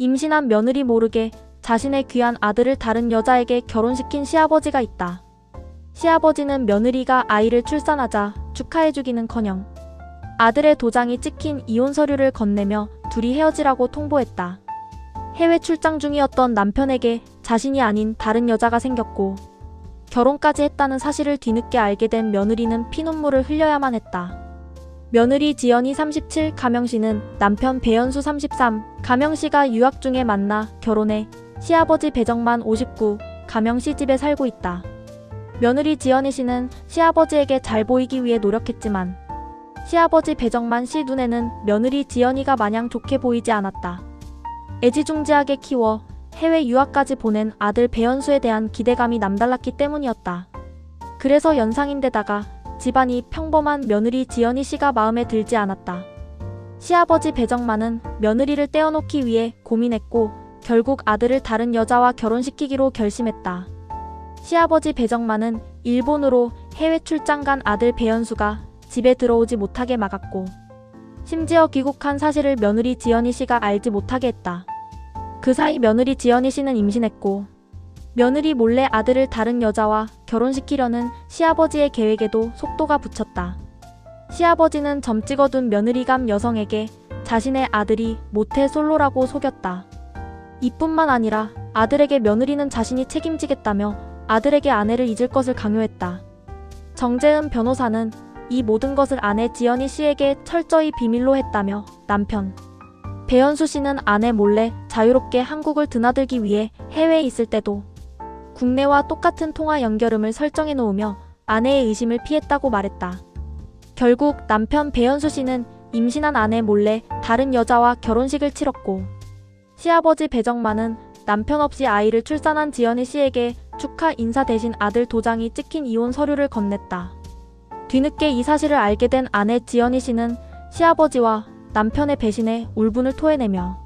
임신한 며느리 모르게 자신의 귀한 아들을 다른 여자에게 결혼시킨 시아버지가 있다. 시아버지는 며느리가 아이를 출산하자 축하해주기는커녕 아들의 도장이 찍힌 이혼 서류를 건네며 둘이 헤어지라고 통보했다. 해외 출장 중이었던 남편에게 자신이 아닌 다른 여자가 생겼고 결혼까지 했다는 사실을 뒤늦게 알게 된 며느리는 피눈물을 흘려야만 했다. 며느리 지연이 37, 가명씨는 남편 배현수 33, 가명씨가 유학 중에 만나 결혼해 시아버지 배정만 59, 가명씨 집에 살고 있다. 며느리 지연이 씨는 시아버지에게 잘 보이기 위해 노력했지만 시아버지 배정만 씨 눈에는 며느리 지연이가 마냥 좋게 보이지 않았다. 애지중지하게 키워 해외 유학까지 보낸 아들 배현수에 대한 기대감이 남달랐기 때문이었다. 그래서 연상인데다가 집안이 평범한 며느리 지연이 씨가 마음에 들지 않았다. 시아버지 배정만은 며느리를 떼어놓기 위해 고민했고 결국 아들을 다른 여자와 결혼시키기로 결심했다. 시아버지 배정만은 일본으로 해외 출장 간 아들 배현수가 집에 들어오지 못하게 막았고 심지어 귀국한 사실을 며느리 지연이 씨가 알지 못하게 했다. 그 사이 며느리 지연이 씨는 임신했고 며느리 몰래 아들을 다른 여자와 결혼시키려는 시아버지의 계획에도 속도가 붙였다. 시아버지는 점 찍어둔 며느리감 여성에게 자신의 아들이 모태 솔로라고 속였다. 이뿐만 아니라 아들에게 며느리는 자신이 책임지겠다며 아들에게 아내를 잊을 것을 강요했다. 정재은 변호사는 이 모든 것을 아내 지연이 씨에게 철저히 비밀로 했다며 남편 배현수 씨는 아내 몰래 자유롭게 한국을 드나들기 위해 해외에 있을 때도 국내와 똑같은 통화 연결음을 설정해 놓으며 아내의 의심을 피했다고 말했다. 결국 남편 배현수 씨는 임신한 아내 몰래 다른 여자와 결혼식을 치렀고 시아버지 배정만은 남편 없이 아이를 출산한 지연이 씨에게 축하 인사 대신 아들 도장이 찍힌 이혼 서류를 건넸다. 뒤늦게 이 사실을 알게 된 아내 지연이 씨는 시아버지와 남편의 배신에 울분을 토해내며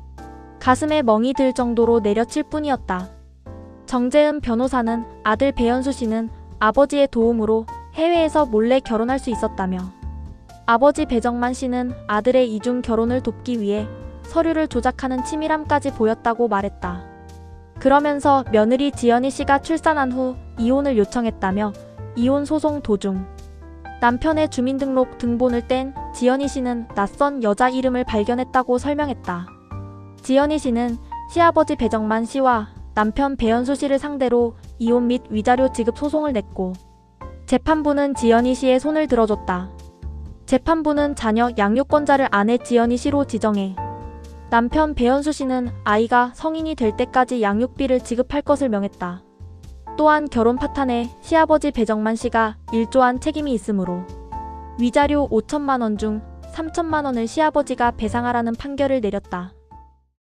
가슴에 멍이 들 정도로 내려칠 뿐이었다. 정재은 변호사는 아들 배현수 씨는 아버지의 도움으로 해외에서 몰래 결혼할 수 있었다며 아버지 배정만 씨는 아들의 이중 결혼을 돕기 위해 서류를 조작하는 치밀함까지 보였다고 말했다. 그러면서 며느리 지연이 씨가 출산한 후 이혼을 요청했다며 이혼 소송 도중 남편의 주민등록 등본을 뗀 지연이 씨는 낯선 여자 이름을 발견했다고 설명했다. 지연이 씨는 시아버지 배정만 씨와 남편 배현수 씨를 상대로 이혼 및 위자료 지급 소송을 냈고 재판부는 지연이 씨의 손을 들어줬다. 재판부는 자녀 양육권자를 아내 지연이 씨로 지정해 남편 배현수 씨는 아이가 성인이 될 때까지 양육비를 지급할 것을 명했다. 또한 결혼 파탄에 시아버지 배정만 씨가 일조한 책임이 있으므로 위자료 5천만 원 중 3천만 원을 시아버지가 배상하라는 판결을 내렸다.